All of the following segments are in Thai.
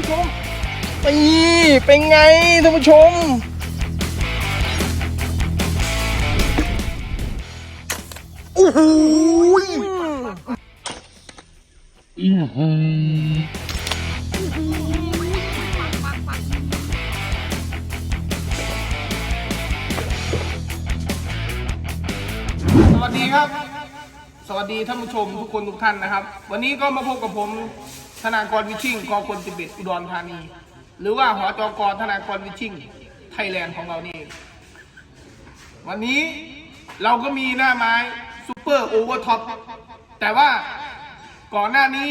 ผู้ชมนี่เป็นไงท่านผู้ชม โอ้โหสวัสดีครับ สวัสดีท่านผู้ชมทุกคนทุกท่านนะครับ วันนี้ก็มาพบกับผม ธนากรวิชิ่งกองคนติเบตอุดรธานี หรือว่าหอจกธนากรวิชิ่งไทยแลนด์ของเรานี่วันนี้เราก็มีหน้าไม้ซูเปอร์โอเวอร์ท็อปแต่ว่าก่อนหน้านี้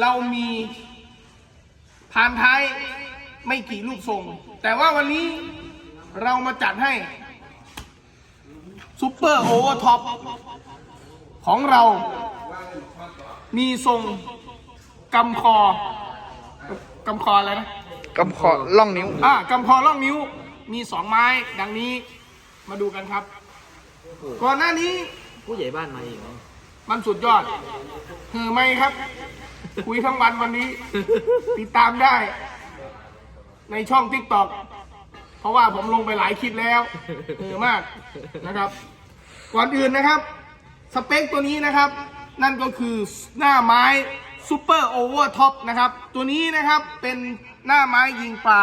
เรามีพานท้ายไม่กี่รูปทรง แต่ว่าวันนี้เรามาจัดให้ซูเปอร์โอเวอร์ท็อปของเรามีทรง กำคอกำคออะไรนะกำขอล่องนิ้ว อ่ากำคอล่องนิ้วมีสองไม้ดังนี้มาดูกันครับ ก่อนหน้านี้ผู้ใหญ่บ้านมาเองมันสุดยอดคือไม่ครับ คุยทั้งวันวันนี้ ติดตามได้ ในช่อง t ิ k t o k เพราะว่าผมลงไปหลายคลิปแล้วเออมากนะครับ ก่อนอื่นนะครับ สเปคตัวนี้นะครับ นั่นก็คือหน้าไม้ ซูเปอร์โอเวอร์ท็อปนะครับ ตัวนี้นะครับเป็นหน้าไม้ยิงปลา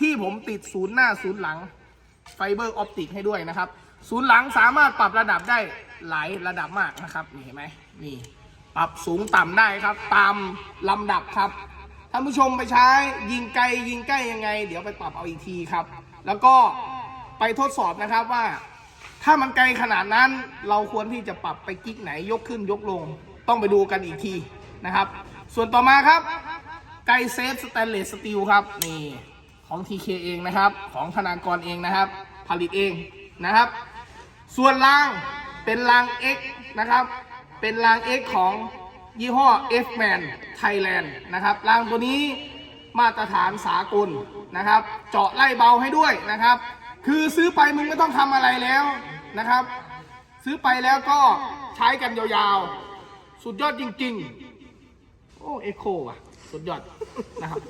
ที่ผมติดศูนย์หน้าศูนย์หลังไฟเบอร์ออปติกให้ด้วยนะครับ ศูนย์หลังสามารถปรับระดับได้หลายระดับมากนะครับ นี่เห็นไหมนี่ ปรับสูงต่ำได้ครับ ตามลำดับครับท่านผู้ชมไปใช้ยิงไกลยิงใกล้ยังไง เดี๋ยวไปปรับเอาอีกทีครับ แล้วก็ไปทดสอบนะครับว่า ถ้ามันไกลขนาดนั้นเราควรที่จะปรับไปกิ๊กไหนยกขึ้นยกลง ต้องไปดูกันอีกที นะครับ ส่วนต่อมาครับ ไกเซฟสแตนเลสสตีลครับนี่ของ TK เองนะครับ ของธนากรเองนะครับ ผลิตเองนะครับ ส่วนรางเป็นราง X นะครับ เป็นราง X ของยี่ห้อ F-Man Thailand นะครับรางตัวนี้มาตรฐานสากลนะครับ เจาะไล่เบาให้ด้วยนะครับ คือซื้อไปมึงไม่ต้องทำอะไรแล้วนะครับ ซื้อไปแล้วก็ใช้กันยาวๆ สุดยอดจริง ๆ โอ้เอ็กโคว่ะ สุดยอดนะครับ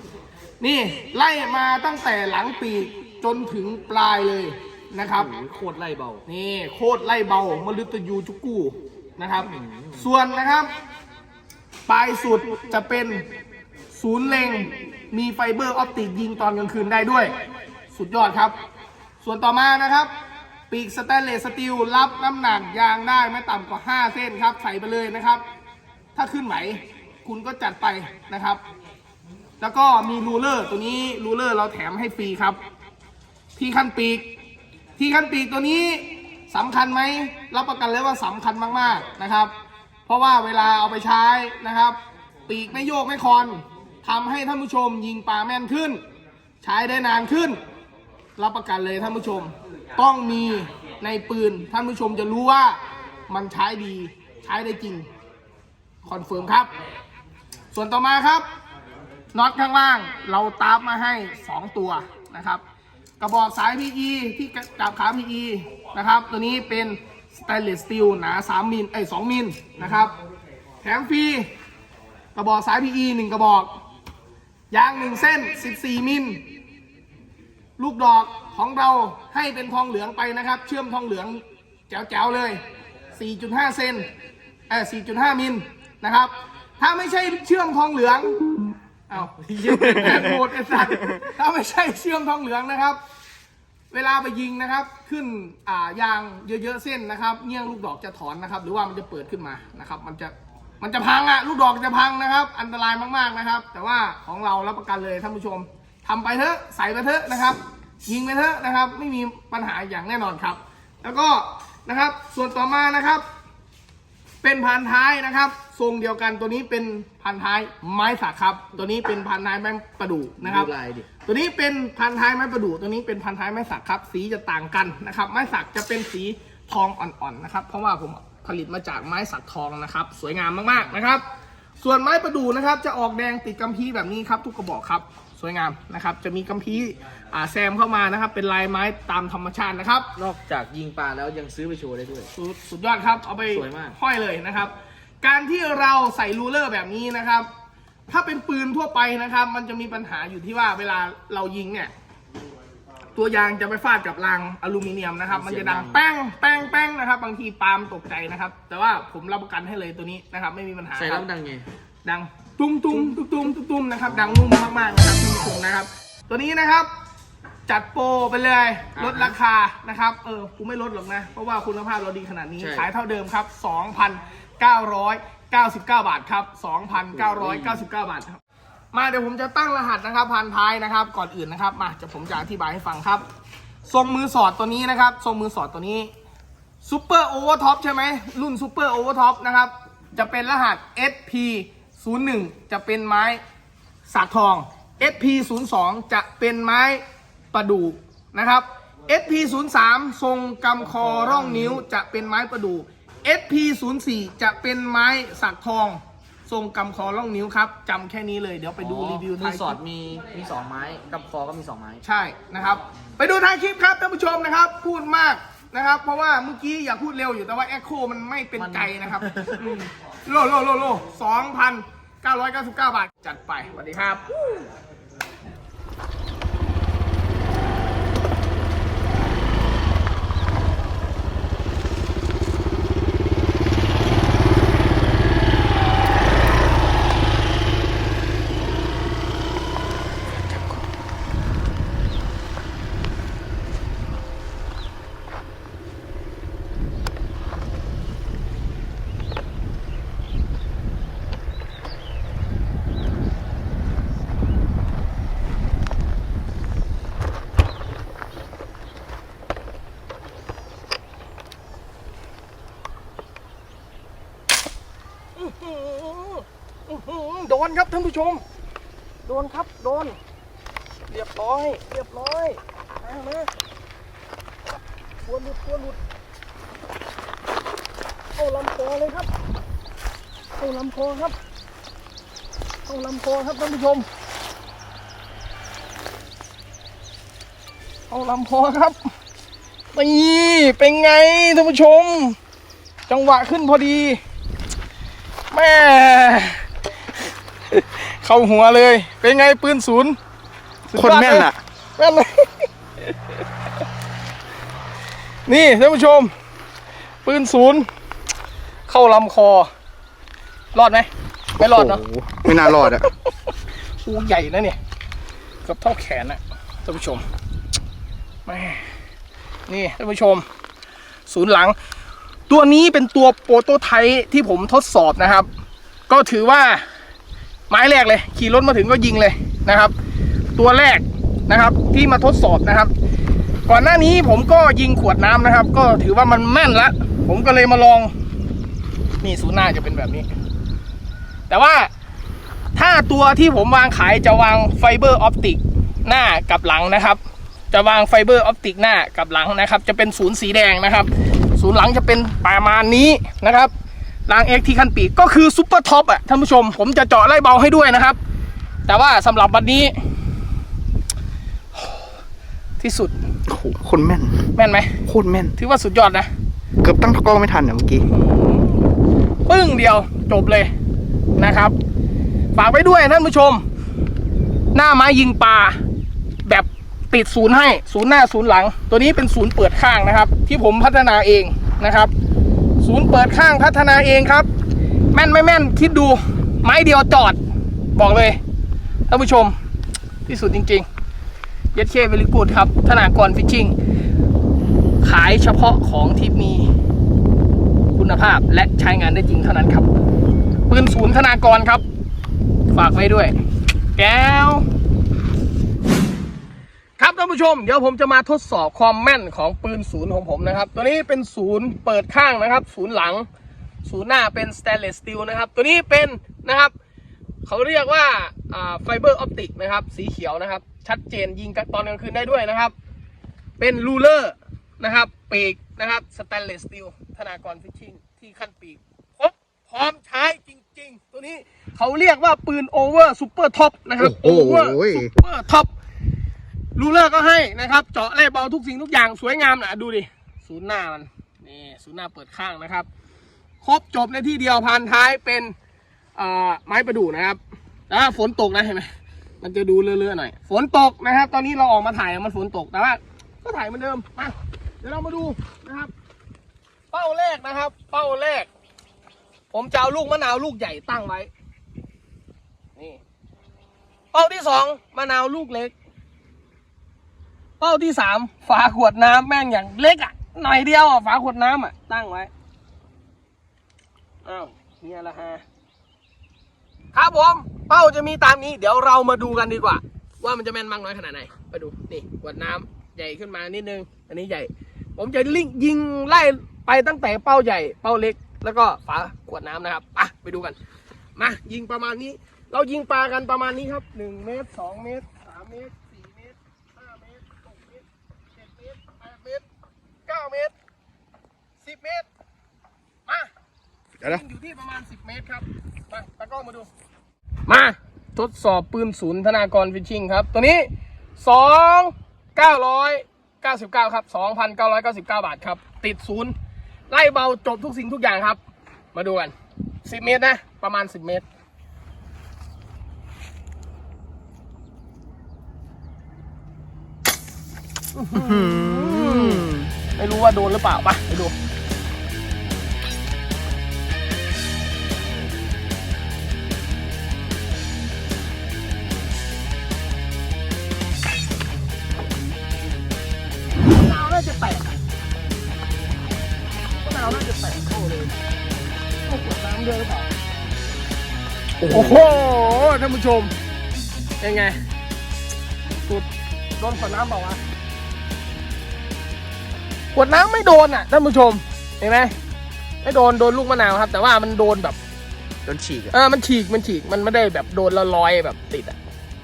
นี่ไล่มาตั้งแต่หลังปีกจนถึงปลายเลยนะครับโคตรไล่เบา นี่โคตรไล่เบามฤตยูจุกูนะครับ ส่วนนะครับ ปลายสุดจะเป็นศูนย์เล็ง มีไฟเบอร์ออปติกยิงตอนกลางคืนได้ด้วย สุดยอดครับ ส่วนต่อมานะครับ ปีกสแตนเลสสตีลรับน้ำหนักยางได้ไม่ต่ำกว่า 5 เส้นครับ ใส่ไปเลยนะครับ ถ้าขึ้นไหว คุณก็จัดไปนะครับ แล้วก็มีรูเลอร์ตัวนี้รูเลอร์เราแถมให้ฟรีครับ ที่ขั้นปีก ที่ขั้นปีกตัวนี้สำคัญไหมรับประกันเลยว่าสำคัญมากๆนะครับ เพราะว่าเวลาเอาไปใช้นะครับ ปีกไม่โยกไม่คอนทำให้ท่านผู้ชมยิงปลาแม่นขึ้น ใช้ได้นานขึ้น รับประกันเลยท่านผู้ชม ต้องมีในปืนท่านผู้ชมจะรู้ว่ามันใช้ดีใช้ได้จริง คอนเฟิร์มครับ ส่วนต่อมาครับน็อตข้างล่างเราตามมาให้ 2 ตัวนะครับ กระบอกสาย PE ที่จับขา PE นะครับ ตัวนี้เป็นสแตนเลสสตีลหนา 3มิลไอ้ย2มิลนะครับแถมฟรีกระบอกสาย PE 1 กระบอกยาง 1 เส้น 14 มิลลูกดอกของเราให้เป็นทองเหลืองไปนะครับ เชื่อมทองเหลืองแจ๋วๆเลย 4.5 เซนเออ4.5 มิลนะครับ ถ้าไม่ใช่เชื่อมทองเหลืองเอายี่ยมโหดไอ้สัตว์ถ้าไม่ใช่เชื่อมทองเหลืองนะครับ เวลาไปยิงนะครับ ขึ้นอ่ายางเยอะๆเส้นนะครับเงี้ยงลูกดอกจะถอนนะครับ หรือว่ามันจะเปิดขึ้นมานะครับ มันจะมันจะพังอะลูกดอกจะพังนะครับ อันตรายมากๆนะครับ แต่ว่าของเรารับประกันเลยท่านผู้ชมทำไปเถอะใส่ไปเถอะนะครับ ยิงไปเถอะนะครับ ไม่มีปัญหาอย่างแน่นอนครับ แล้วก็นะครับส่วนต่อมานะครับ เป็นพันท้ายนะครับ ทรงเดียวกันตัวนี้เป็นพันท้ายไม้สักครับ ตัวนี้เป็นพันท้ายไม้ประดู่นะครับ ดูลายดิ ตัวนี้เป็นพันท้ายไม้ประดู่ตัวนี้เป็นพันท้ายไม้สักครับ สีจะต่างกันนะครับ ไม้สักจะเป็นสีทองอ่อนๆนะครับ เพราะว่าผมผลิตมาจากไม้สักทองนะครับ สวยงามมากๆนะครับ ส่วนไม้ประดู่นะครับ จะออกแดงติดกำพีแบบนี้ครับ ทุกกระบอกครับ สวยงามนะครับ จะมีกำพีอ่าแซมเข้ามานะครับ เป็นลายไม้ตามธรรมชาตินะครับ นอกจากยิงปลาแล้วยังซื้อไปโชว์ได้ด้วย สุดสุดยอดครับ เอาไปสวยมาก ห้อยเลยนะครับ การที่เราใส่รูเลอร์แบบนี้นะครับ ถ้าเป็นปืนทั่วไปนะครับ มันจะมีปัญหาอยู่ที่ว่าเวลาเรายิงเนี่ย ตัวยางจะไปฟาดกับรางอลูมิเนียมนะครับ มันจะดังแป้งแป้งแป้งนะครับ บางทีปาล์มตกใจนะครับ แต่ว่าผมรับประกันให้เลยตัวนี้นะครับ ไม่มีปัญหาใส่คแล้รัวบดังไงดัง ตุ้มตุ้มตุ้มตุ้มตุ้มตุ้มนะครับ ดังนุ่มมากๆนะครับคุณผู้ชมนะครับ ตัวนี้นะครับ จัดโปรไปเลยลดราคานะครับเออกูไม่ลดหรอกนะ เพราะว่าคุณภาพเราดีขนาดนี้ ใช่ ขายเท่าเดิมครับ 2,999 บาทครับ 2,999 บาทครับ มาเดี๋ยวผมจะตั้งรหัสนะครับพันท้ายนะครับ ก่อนอื่นนะครับมาจะผมจะอธิบายให้ฟังครับ ทรงมือสอดตัวนี้นะครับ ทรงมือสอดตัวนี้ซูเปอร์โอเวอร์ท็อปใช่ไหมรุ่นซูเปอร์โอเวอร์ท็อปนะครับ จะเป็นรหัส SP 0 1 จะเป็นไม้สักทอง SP 0 2 จะเป็นไม้ประดูกนะครับ SP 0 3 ทรงกำคอร่องนิ้วจะเป็นไม้ประดูก SP 0 4 จะเป็นไม้สักทอง ทรงกำคอร่องนิ้วครับจำแค่นี้เลยเดี๋ยวไปดูรีวิวมืท้าอยคสอลิดปมีมีสองไม้กับคอก็มีสองไม้ ใช่นะครับ ไปดูท้ายคลิปครับท่านผู้ชมนะครับ พูดมากนะครับ เพราะว่าเมื่อกี้อยากพูดเร็วอยู่แต่ว่าแอคโคมันไม่เป็นใจนะครับอืม โลโลโลโลสองพันเก้าร้อยเก้าสิบเก้าบาท จัดไปสวัสดีครับ โดนครับท่านผู้ชม โดนครับโดน เรียบร้อย เรียบร้อยมามาตัวหลุดตัวหลุดเข้าลำคอเลยครับ เข้าลำคอครับ เข้าลำคอครับท่านผู้ชม เข้าลำคอครับนี่เป็นไงท่านผู้ชม จังหวะขึ้นพอดี แม่เข้าหัวเลย เป็นไงปืนศูนย์สุดคนยดแม่นเลยอะ แม่นเลยนี่ท่านผู้ชม ปืนศูนย์เข้าลำคอ รอดไหมไม่รอดเนาะ โโหไม่น่ารอดอะอูใหญ่นะเนี่ยเกือบเท่าแขนนะท่านผู้ชมแม่นี่ท่านผู้ชม ศูนย์หลัง ตัวนี้เป็นตัวโปรโตไทป์ที่ผมทดสอบนะครับ ก็ถือว่าไม้แรกเลย ขี่รถมาถึงก็ยิงเลยนะครับ ตัวแรกนะครับที่มาทดสอบนะครับ ก่อนหน้านี้ผมก็ยิงขวดน้ำนะครับ ก็ถือว่ามันแม่นละ ผมก็เลยมาลองนี่ศูนย์หน้าจะเป็นแบบนี้ แต่ว่าถ้าตัวที่ผมวางขายจะวางไฟเบอร์ออปติกหน้ากับหลังนะครับ จะวางไฟเบอร์ออปติกหน้ากับหลังนะครับ จะเป็นศูนย์สีแดงนะครับ ศูนย์หลังจะเป็นประมาณนี้นะครับรางเอ็กที่ขั้นปีกก็คือซุปเปอร์ท็อปอะท่านผู้ชม ผมจะเจาะไล่เบาให้ด้วยนะครับ แต่ว่าสำหรับวันนี้ ที่สุดโอ้โหคนแม่น แม่นไหมโคตรแม่น ถือว่าสุดยอดนะ เกือบตั้งกล้องไม่ทันอะเมื่อกี้ ปึ้งเดียวจบเลยนะครับ ฝากไว้ด้วยท่านผู้ชม หน้าไม้ยิงปลาแบบ ติดศูนย์ให้ศูนย์หน้าศูนย์หลัง ตัวนี้เป็นศูนย์เปิดข้างนะครับ ที่ผมพัฒนาเองนะครับ ศูนย์เปิดข้างพัฒนาเองครับ แม่นไม่แม่นคิดดูไม้เดียวจอดบอกเลยท่านผู้ชมที่สุดจริงๆ เย็ดเคเวลิกูดครับธนากรฟิชชิ่งขายเฉพาะของที่มีคุณภาพและใช้งานได้จริงเท่านั้นครับปืนศูนย์ธนากรครับ ฝากไว้ด้วย แก้ว ครับท่านผู้ชมเดี๋ยวผมจะมาทดสอบความแม่นของปืนศูนย์ของผมนะครับ ตัวนี้เป็นศูนย์เปิดข้างนะครับ ศูนย์หลัง ศูนย์หน้าเป็นสแตนเลสสตีลนะครับ ตัวนี้เป็นนะครับ เขาเรียกว่าไฟเบอร์ออปติกนะครับ สีเขียวนะครับ ชัดเจนยิงตอนกลางคืนได้ด้วยนะครับ เป็นรูเลอร์นะครับ ปีกนะครับสแตนเลสสตีลธนากรฟิชชิ่งที่ขั้นปีกครบพร้อมใช้จริง ๆ ตัวนี้เขาเรียกว่าปืนโอเวอร์ซูเปอร์ท็อปนะครับโอ้โหเวอร์ซูเปอร์ท็อป รูเลอร์ก็ให้นะครับ เจาะเล่เบาทุกสิ่งทุกอย่างสวยงามนะดูดิศูนย์หน้ามันนี่ศูนย์หน้าเปิดข้างนะครับ ครบจบในที่เดียวพันท้ายเป็นไม้ประดู่นะครับแต่ว่าฝนตกนะเห็นไหมมันจะดูเลื่อะๆหน่อย ฝนตกนะครับ ตอนนี้เราออกมาถ่ายมันฝนตกแต่ว่าก็ถ่ายเหมือนเดิมมาเดี๋ยวเรามาดูนะครับ เป้าแรกนะครับ เป้าแรก ผมจะเอาลูกมะนาวลูกใหญ่ตั้งไว้นี่เป้าที่สองมะนาวลูกเล็ก เป้าที่สามฝาขวดน้ำแม่งอย่างเล็กอะหน่อยเดียวอะฝาขวดน้ำอะตั้งไว้อ้าวเนี่ยละฮะครับผมเป้าจะมีตามนี้ เดี๋ยวเรามาดูกันดีกว่า ว่ามันจะแม่นมากน้อยขนาดไหนไปดูนี่ขวดน้ำใหญ่ขึ้นมานิดนึง อันนี้ใหญ่ ผมจะลิงยิงไล่ไปตั้งแต่เป้าใหญ่ เป้าเล็ก แล้วก็ฝาขวดน้ำนะครับอะไปดูกันมายิงประมาณนี้ เรายิงปลากันประมาณนี้ครับหนึ่งเมตรสองเมตรสามเมตรห้าเมตรหกเมตรเจ็ดเมตรแปดเมตร เก้าเมตรสิบเมตร มาเดี๋ยวนะยิงอยู่ที่ประมาณสิบเมตรครับ มาตากล้องมาดู มาทดสอบปืนศูนย์ธนากรฟิชชิงครับ ตัวนี้สองเก้าร้อยเก้าสิบเก้าครับสองพันเก้าร้อยเก้าสิบเก้าบาทครับ ติดศูนย์ไล่เบาจบทุกสิ่งทุกอย่างครับ มาดูกันสิบเมตรนะ ประมาณสิบเมตร ไม่รู้ว่าโดนหรือเปล่าปะไปดูมะนาวน่าจะแตกอะมะนาวน่าจะแตกเข้าเลยเข้ากดน้ำด้วยหรือเปล่า โอ้โห ท่านผู้ชม เป็นไง สุดโดนขวดน้ำเปล่าวะ ขวดน้ำไม่โดนอะท่านผู้ชมเห็นไหมไม่โดนโดนลูกมะนาวครับ แต่ว่ามันโดนแบบโดนฉีกอะเออมันฉีกมันฉีกมันไม่ได้แบบโดนละลอยแบบติดอะ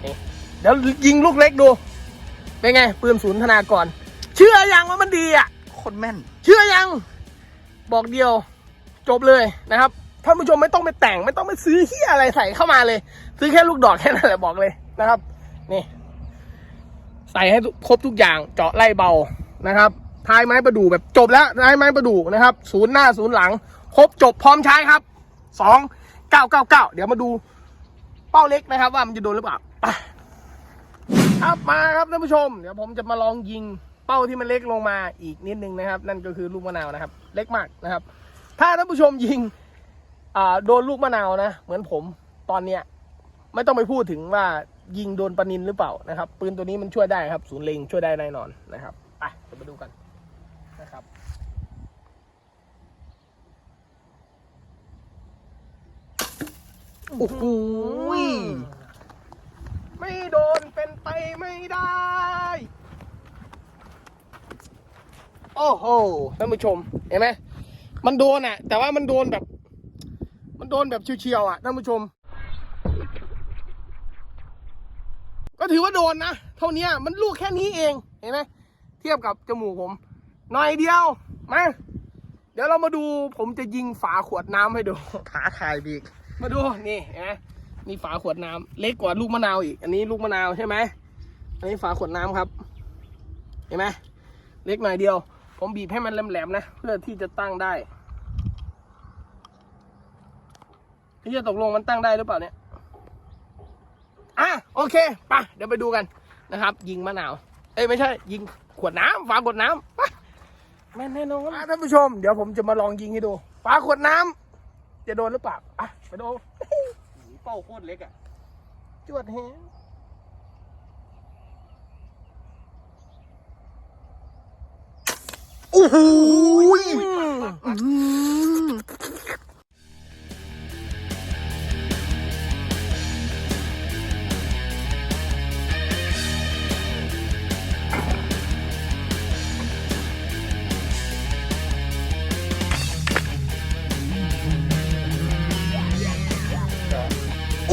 นี่เดี๋ยวยิงลูกเล็กดู เป็นไง ปืนศูนย์ธนากร เชื่อยังว่ามันดีอะโคตรแม่น เชื่อยัง บอกเดียว จบเลยนะครับท่านผู้ชมไม่ต้องไปแต่งไม่ต้องไปซื้อเฮียอะไรใส่เข้ามาเลย ซื้อแค่ลูกดอกแค่นั้นแหละบอกเลยนะครับ นี่ ใส่ให้ครบทุกอย่างเจาะไล่เบานะครับ ท้ายไม้ประดู่แบบจบแล้วท้ายไม้ประดู่นะครับ ศูนย์หน้าศูนย์หลัง ครบจบพร้อมใช้ครับสองเก้าเก้าเก้าเดี๋ยวมาดูเป้าเล็กนะครับ ว่ามันจะโดนหรือเปล่าไปครับมาครับท่านผู้ชม เดี๋ยวผมจะมาลองยิงเป้าที่มันเล็กลงมาอีกนิดนึงนะครับ นั่นก็คือลูกมะนาวนะครับ เล็กมากนะครับ ถ้าท่านผู้ชมยิงโดนลูกมะนาวนะ เหมือนผมตอนเนี้ยไม่ต้องไปพูดถึงว่ายิงโดนปนินหรือเปล่านะครับ ปืนตัวนี้มันช่วยได้ครับ ศูนย์เล็งช่วยได้แน่นอนนะครับ ไปเดี๋ยวมาดูกันนะครับ โอ้โหยไม่โดนเป็นไปไม่ได้ โอ้โหท่านผู้ชม เห็นไหมมันโดนอะ แต่ว่ามันโดนแบบ มันโดนแบบเฉียวๆอะท่านผู้ชม ก็ถือว่าโดนนะ เท่านี้มันลูกแค่นี้เอง เห็นไหมเทียบกับจมูกผมหน่อยเดียวมาเดี๋ยวเรามาดูผมจะยิงฝาขวดน้ำให้ดูท้าทายบีก มาดูนี่นไหมนี่ฝาขวดน้ำเล็กกว่าลูกมะนาวอีก อันนี้ลูกมะนาวใช่ไหมอันนี้ฝาขวดน้ำครับ เห็นไหมเล็กหน่อยเดียว ผมบีบให้มันแหลมๆนะ เพื่อที่จะตั้งได้ที่จะตกลงมันตั้งได้หรือเปล่าเนี่ยอะโอเคไปเดี๋ยวไปดูกันนะครับ ยิงมะนาว เอ้ยไม่ใช่ ยิงขวดน้ำฝาขวดน้ำไปแม่นแน่นอนะท่านผู้ชม เดี๋ยวผมจะมาลองยิงให้ดูฝาขวดน้ำ จะโดนหรือเปล่าอะไปดูเป้าโคตรเล็กอะ จวดแฮงโอ้โห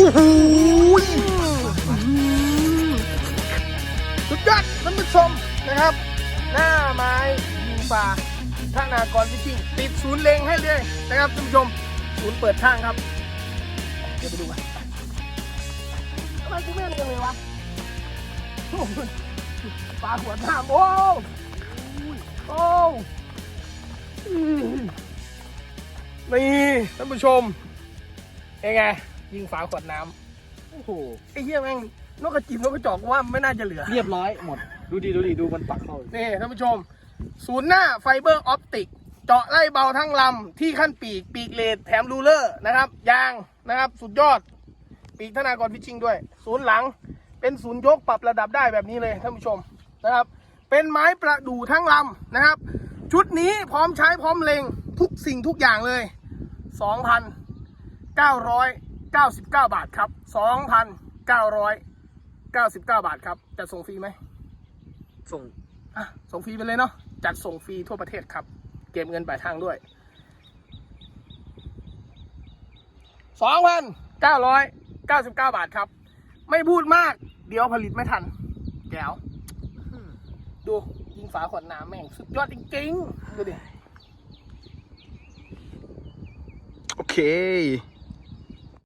โอ้โหสุดยอดท่านผู้ชมนะครับ หน้าไม้ยิงปลาท่านากรพิชิงติดศูนย์เลงให้เลยนะครับท่านผู้ชม ศูนย์เปิดทางครับ เดี๋ยวไปดูกันทำไมกูแม่นกันเลยวะปลาหัวหน้าโอ้โอ้อืมนี่ท่านผู้ชมเป็นไง ยิงฝาขวดน้ำโอ้โหไอ้เหี้ยแม่งนกกระจิบนกกระจอกว่าไม่น่าจะเหลือ เรียบร้อยหมด ดูดีดูดีดูมันปักเข้านี่ท่านผู้ชม ศูนย์หน้าไฟเบอร์ออปติก เจาะไล่เบาทั้งลำ ที่ขั้นปีก ปีกเลดแถมรูเลอร์นะครับ ยางนะครับ สุดยอด ปีกธนากรฟิชชิ่งด้วย ศูนย์หลัง เป็นศูนย์ยกปรับระดับได้แบบนี้เลยท่านผู้ชมนะครับ เป็นไม้ประดู่ทั้งลำนะครับ ชุดนี้พร้อมใช้พร้อมเล็งทุกสิ่งทุกอย่างเลย 2,999 บาทครับ 2,999 บาทครับจะส่งฟรีไหมส่งอะส่งฟรีไปเลยเนาะจัดส่งฟรีทั่วประเทศครับ เก็บเงินปลายทางด้วย 2,999 บาทครับ ไม่พูดมาก เดี๋ยวผลิตไม่ทันแก้วดู ยิงฝาขวดน้ำแม่ง สุดยอดจริงๆ ดูดิ โอเค